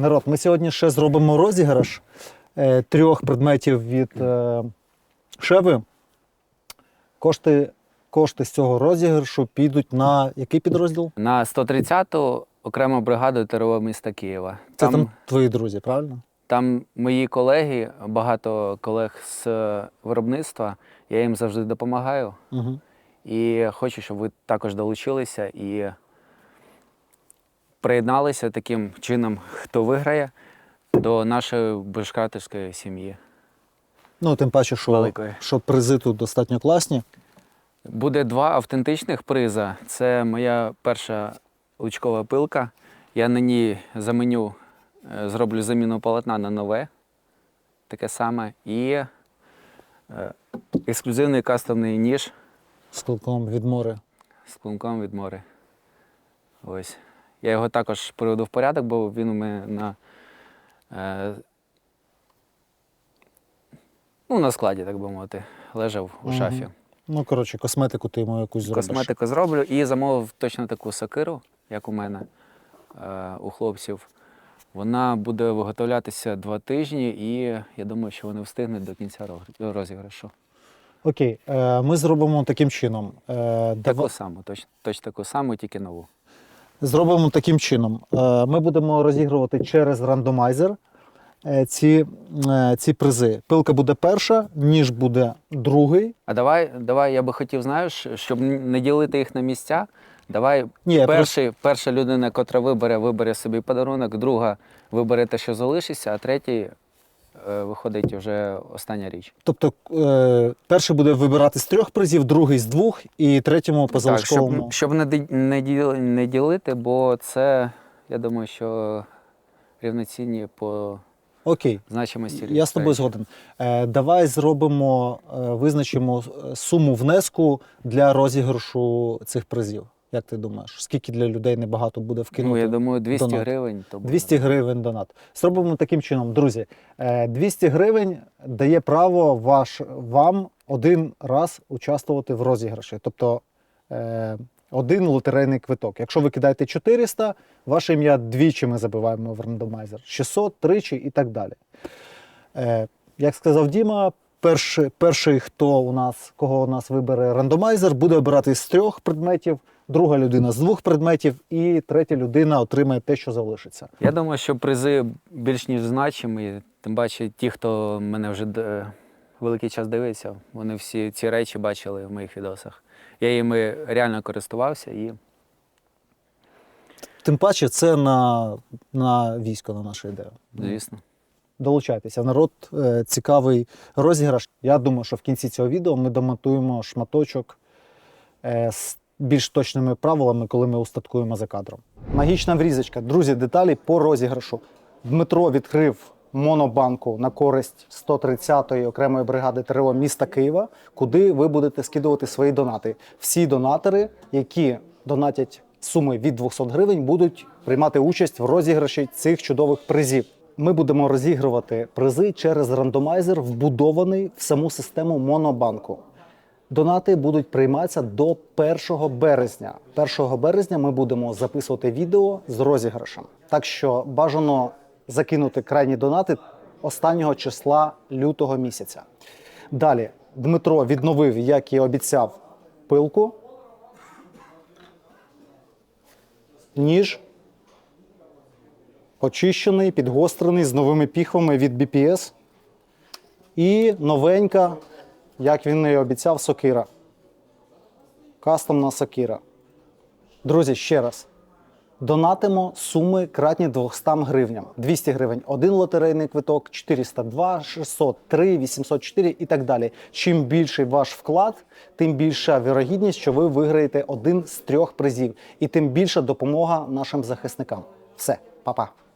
Народ, ми сьогодні ще зробимо розіграш е, трьох предметів від е, Шеви. Кошти, кошти з цього розіграшу підуть на який підрозділ? На 130-ту окрему бригаду ТРО міста Києва. Це Там, там, твої друзі, правильно? там мої колеги, багато колег з виробництва. Я їм завжди допомагаю. Угу. І хочу, щоб ви також долучилися і приєдналися таким чином, хто виграє, до нашої бешкратівської сім'ї. Ну, тим паче, що, Великої. що призи тут достатньо класні. Буде два автентичних приза. Це моя перша лучкова пилка. Я на ній заменю, е, зроблю заміну полотна на нове, таке саме. І е, ексклюзивний кастомний ніж З клинком від мори. з клинком від мори. Ось. Я його також приведу в порядок, бо він у мене на, е, ну, на складі, так би мовити, лежав у шафі. Ну, коротше, косметику ти йому якусь зробиш. Косметику зроблю і замовив точно таку сокиру, як у мене е, у хлопців. Вона буде виготовлятися два тижні, і я думаю, що вони встигнуть до кінця розіграшу. Окей, е, ми зробимо таким чином. Е, Таку саму, точно, точно таку саму, тільки нову. Зробимо таким чином. Е, Ми будемо розігрувати через рандомайзер е, ці, е, ці призи. Пилка буде перша, ніж буде другий. А давай, давай, я би хотів, знаєш, щоб не ділити їх на місця. Давай Ні, перший, перша людина, котра вибере, вибере собі подарунок, друга вибере те, що залишиться, а третій виходить вже остання річ. Тобто е, перший буде вибирати з трьох призів, другий з двох, і третьому по Так, щоб, щоб не, не, діли- не ділити, бо це, я думаю, що рівноцінні по Окей, значимості. я з тобою згоден. Е, давай зробимо, е, визначимо е, суму внеску для розіграшу цих призів. Як ти думаєш? Скільки для людей небагато буде вкинути? Ну, я думаю, 200 донат. гривень. То буде. 200 гривень донат. Зробимо таким чином, друзі. е, 200 гривень дає право ваш, вам один раз участвувати в розіграші. Тобто е, один лотерейний квиток. Якщо ви кидаєте 400, ваше ім'я двічі ми забиваємо в рандомайзер. 600, тричі і так далі. Е, як сказав Діма, перший, перший, хто у нас, кого у нас вибере рандомайзер, буде обирати з трьох предметів, друга людина з двох предметів, і третя людина отримає те, що залишиться. Я думаю, що призи більш ніж значимі. Тим паче, ті, хто мене вже великий час дивиться, вони всі ці речі бачили в моїх відосах. Я їми реально користувався і Тим паче, це на, на військо, на нашу ідею. звісно. Долучайтеся. Народ е, цікавий розіграш. Я думаю, що в кінці цього відео ми домонтуємо шматочок е, з більш точними правилами, коли ми устаткуємо за кадром. Магічна врізочка. Друзі, деталі по розіграшу. Дмитро відкрив монобанку на користь 130-ї окремої бригади ТРО міста Києва, куди ви будете скидувати свої донати. Всі донатори, які донатять суми від 200 гривень, будуть приймати участь в розіграші цих чудових призів. Ми будемо розігрувати призи через рандомайзер, вбудований в саму систему монобанку. Донати будуть прийматися до 1 березня. 1 березня ми будемо записувати відео з розіграшем. Так що бажано закинути крайні донати останнього числа лютого місяця. Далі Дмитро відновив, як і обіцяв, пилку, ніж очищений, підгострений з новими піхвами від BPS. І новенька, як він і обіцяв, сокира. Кастомна сокира. Друзі, ще раз. Донатимо суми кратні 200 гривням. 200 гривень один лотерейний квиток, 402, 603, 804 і так далі. Чим більший ваш вклад, тим більша вірогідність, що ви виграєте один з трьох призів, і тим більша допомога нашим захисникам. Все, па-па.